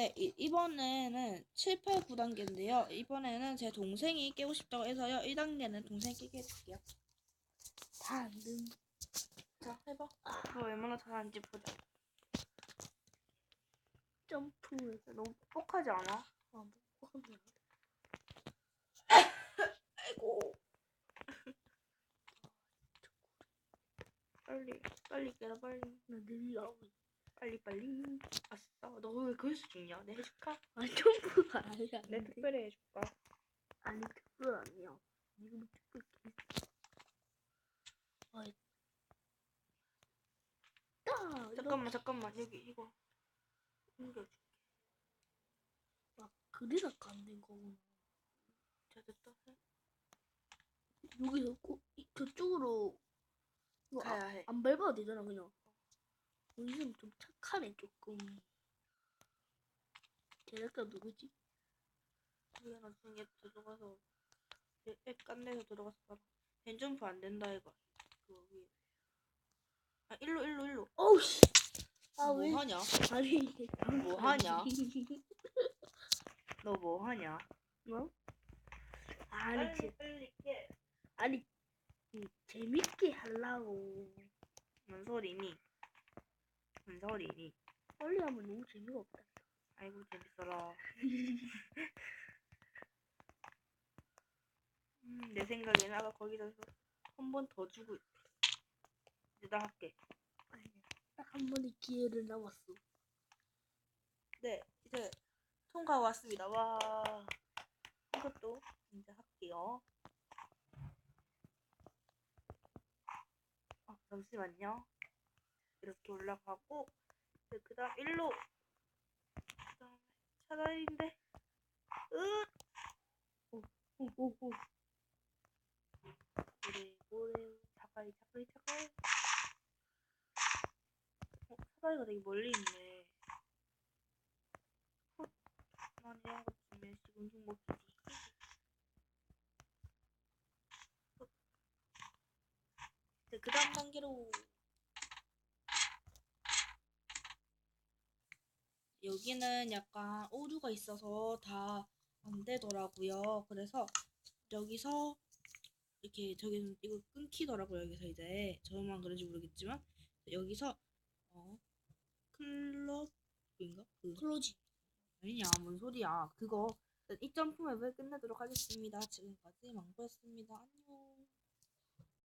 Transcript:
네, 이, 이번에는 7, 8, 9단계인데요. 이번에는 제 동생이 깨고 싶다고 해서요. 1단계는 동생 깨게 해줄게요. 다안등 자, 해봐. 너 얼마나 잘하는지 보자. 점프 너무 뻑뻑하지 않아? 아, 뭐 하냐 아이고. 빨리, 빨리 깨라, 빨리. 나 느리라고 빨리, 빨리. 아싸, 너 왜 그럴 수 있냐? 내 해줄까? 아 점프가 아니야 내 특별히 해줄까? 아니 특별 아니야 이거 뭐 특별 개 아, 딱 잠깐만, 잠깐만. 여기, 이거. 옮겨줄게. 아, 그래서 안된 거구나 자, 됐다. 해. 여기서 꼭 이- 저쪽으로 이거 아, 가야 해. 안 밟아도 되잖아 그냥 여기는 좀 착하네 조금 제작자 누구지? 우리가 나중에 들어가서 앱- 앱 깐내서 들어가서 봐봐. 벤점프 안 된다 이거. 그거 위에. 아 일로 일로 일로. 어우 씨. 아뭐 왜? 하냐? 아니 뭐 하냐? 너 뭐 하냐? 뭐? 아니 제, 빨리 깨. 아니 음, 재밌게 하려고 뭔 소리니? 뭔 소리니? 빨리 하면 너무 재미가 없다. 아이고 재밌어라. 음, 내 생각에는 아까 거기서 한 번 더 주고 이제 나 할게. 딱 한 번의 기회를 남았어. 네, 이제 통과 왔습니다. 와, 이것도 이제 할게요. 아, 잠시만요. 이렇게 올라가고, 네, 그 다음 일로, 그 다음에 차라리인데, 으, 오오오. 모래, 모래, 자가리, 자가리, 자가리. 어, 사다리가 되게 멀리 있네. 어, 난 이런 것 주면 지금. 어. 이제 그 다음 단계로. 여기는 약간 오류가 있어서 다 안 되더라고요. 그래서 여기서 이렇게 저기는 이거 끊기더라고요. 여기서 이제 저만 그런지 모르겠지만 여기서 어 클럽인가? 그 클로지. 아니냐 뭔 소리야 그거 이 점프 맵을 끝내도록 하겠습니다. 지금까지 망보였습니다. 안녕.